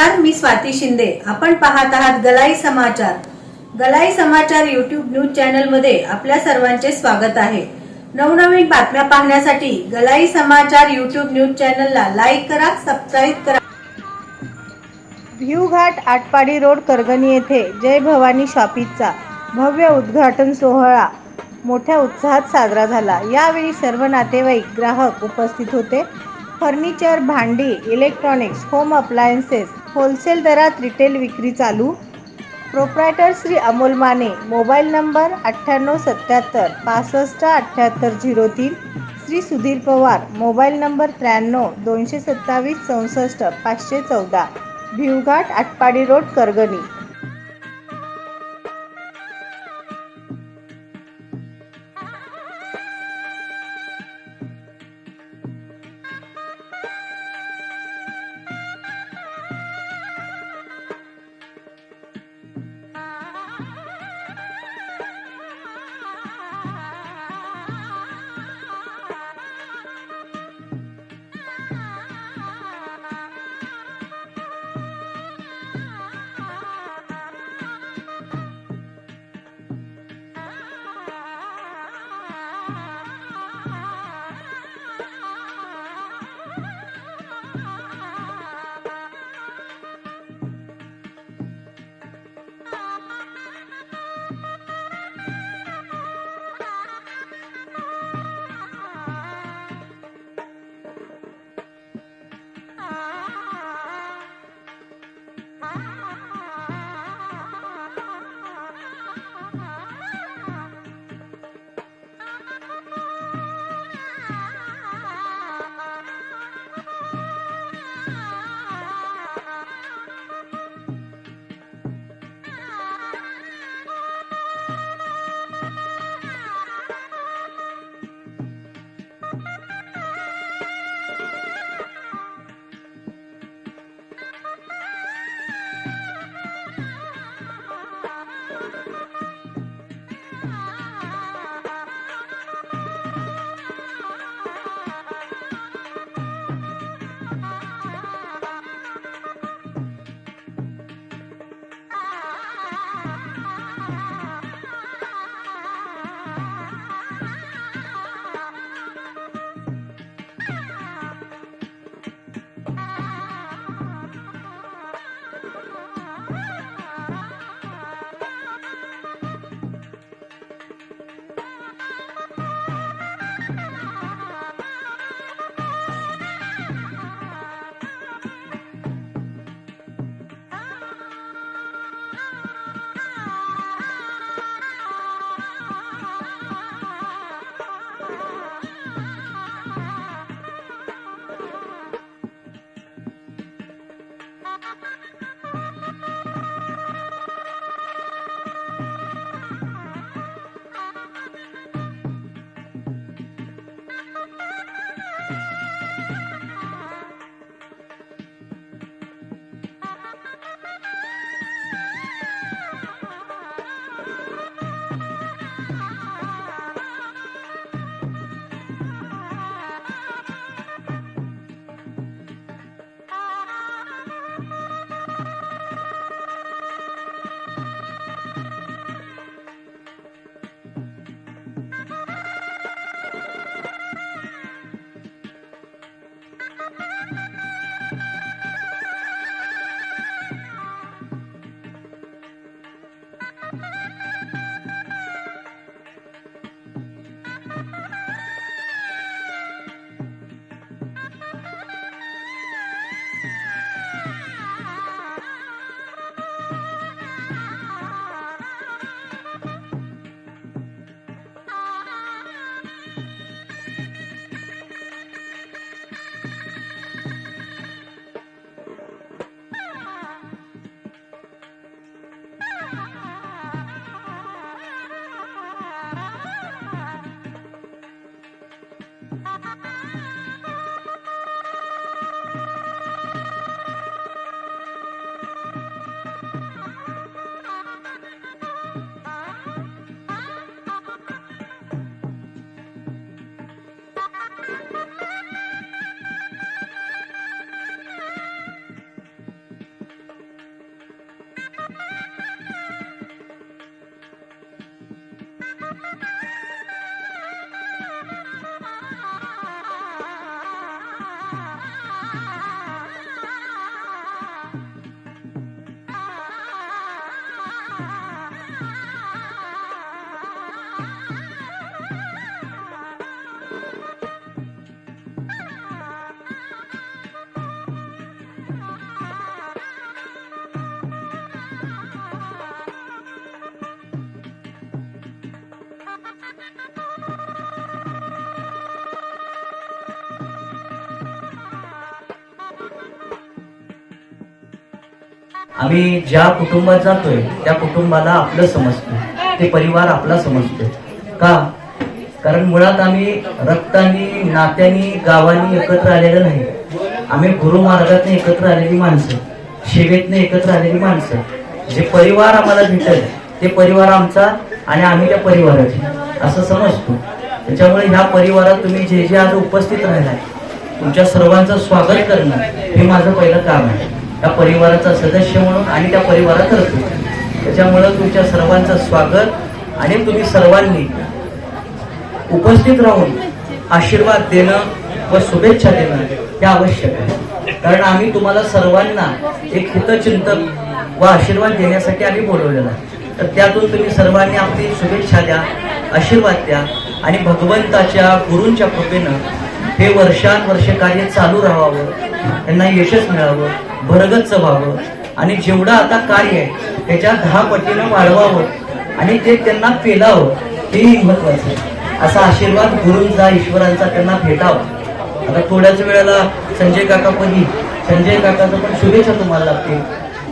नमस्कार मी स्वाती शिंदे. आपण पाहत आहात गलाई समाचार. गलाई समाचार युट्यूब न्यूज चॅनलमध्ये आपल्या सर्वांचे स्वागत आहे. नवनवीन बातम्या पाहण्यासाठी गलाई समाचार युट्यूब न्यूज चॅनलला लाईक करा सबस्क्राईब करा. भिवघाट आटपाडी रोड करगणी येथे जय भवानी शॉपिंगचा भव्य उद्घाटन सोहळा मोठ्या उत्साहात साजरा झाला. यावेळी सर्व नातेवाईक ग्राहक उपस्थित होते. फर्निचर भांडी इलेक्ट्रॉनिक्स होम अप्लायन्सेस होलसेल दरात रिटेल विक्री चालू? Proprietor Shri Amol Mane mobile number अठ्ठ्याण्णव सत्याहत्तर पासष्ट अठ्ठ्याहत्तर झिरो तीन. श्री सुधीर पवार मोबाईल नंबर त्र्याण्णव दोनशे सत्तावीस चौसष्ट पाचशे चौदा. भिवघाट आटपाडी रोड करगणी. आम्ही ज्या कुटुंबात जातोय त्या कुटुंबाला आपलं समजतो. ते परिवार आपला समजतो. का? कारण मुळात आम्ही रक्तानी नात्यानी गावानी एकत्र आलेलं नाही. आम्ही गुरुमार्गातने एकत्र आलेली माणसं शेवेतने एकत्र आलेली माणसं. जे परिवार आम्हाला भेटेल ते परिवार आमचा आणि आम्ही त्या परिवाराचे. असं समजतो. त्याच्यामुळे ह्या परिवारात तुम्ही जे जे आज उपस्थित राहिलाय तुमच्या सर्वांचं स्वागत करणं हे माझं पहिलं काम आहे. त्या परिवाराचा सदस्य म्हणून आणि त्या परिवारात करतो त्याच्यामुळं तुमच्या सर्वांचं स्वागत आणि तुम्ही सर्वांनी उपस्थित राहून आशीर्वाद देणं व शुभेच्छा देणं हे आवश्यक आहे. कारण आम्ही तुम्हाला सर्वांना एक हितचिंतक व आशीर्वाद देण्यासाठी आम्ही बोलवलेला आहे. तर त्यातून तुम्ही सर्वांनी आपली शुभेच्छा द्या आशीर्वाद द्या आणि भगवंताच्या गुरूंच्या कृपेनं हे वर्षानुवर्ष कार्य चालू राहावं त्यांना यशच मिळावं भरगच्च व्हावं आणि जेवढं आता कार्य आहे त्याच्या दहा पटीनं वाढवावं आणि ते त्यांना पेलावं हेही महत्वाचं आहे. असा आशीर्वाद गुरूंचा ईश्वरांचा त्यांना भेटावा. आता थोड्याच वेळेला संजय काका काकापदी संजय काकाचं पण शुभेच्छा तुम्हाला लागतील.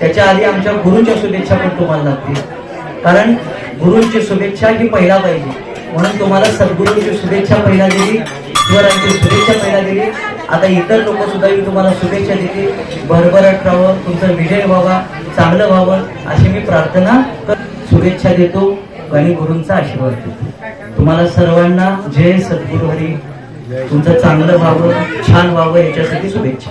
त्याच्या आधी आमच्या गुरूंच्या शुभेच्छा पण तुम्हाला लागतील. कारण गुरूंची शुभेच्छा ही पहिला पाहिजे. म्हणून तुम्हाला सद्गुरूंची शुभेच्छा पहिला दिली. ईश्वरांची शुभेच्छा पहिला दिली आता इतर लोक सुद्धा मी तुम्हाला शुभेच्छा देते भरभराट राहावं तुमचं विजय व्हावा चांगलं व्हावं अशी मी प्रार्थना कर शुभेच्छा देतो. आणि गुरूंचा आशीर्वाद देतो. तुम्हाला सर्वांना जय सद्गुरू हरी तुमचं चांगलं व्हावं छान व्हावं याच्यासाठी शुभेच्छा.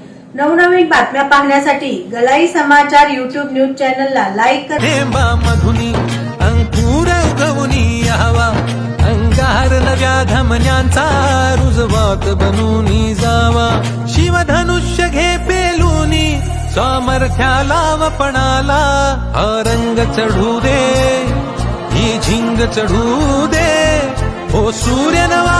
नवनवीन बातम्या पाहण्यासाठी गलाई समाचार युट्यूब न्यूज चॅनलला लाईक करा. मधुनी अंकुर गवनी यावा अंगार नव्या धमन्यांचा रुजवात बनूनी जावा. शिवधनुष्य घे पेलूनी सामर्थ्याला वपणाला हा रंग चढू दे ही झिंग चढू दे. ओ सूर्य नवा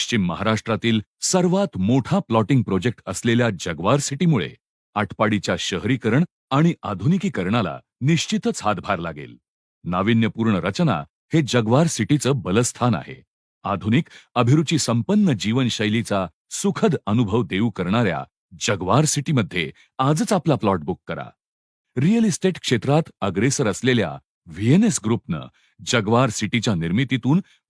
पश्चिम महाराष्ट्रातील सर्वात मोठा प्लॉटिंग प्रोजेक्ट असलेल्या जगवार सिटीमुळे आटपाडीच्या शहरीकरण आणि आधुनिकीकरणाला निश्चितच हातभार लागेल. नाविन्यपूर्ण रचना हे जगवार सिटीचं बलस्थान आहे. आधुनिक अभिरुची संपन्न जीवनशैलीचा सुखद अनुभव देऊ करणाऱ्या जगवार सिटीमध्ये आजच आपला प्लॉट बुक करा. रिअल इस्टेट क्षेत्रात अग्रेसर असलेल्या व्हीएनएस ग्रुपनं जगवार सिटीच्या निर्मितीतून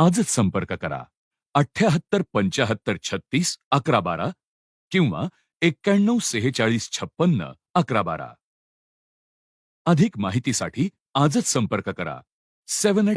आजच संपर्क करा. अठ्याहत्तर पंचाहत्तर छत्तीस अकरा बारा किंवा एक्क्याण्णव सेहेचाळीस छप्पन्न अकरा बारा. अधिक माहितीसाठी आजच संपर्क करा. Seven eight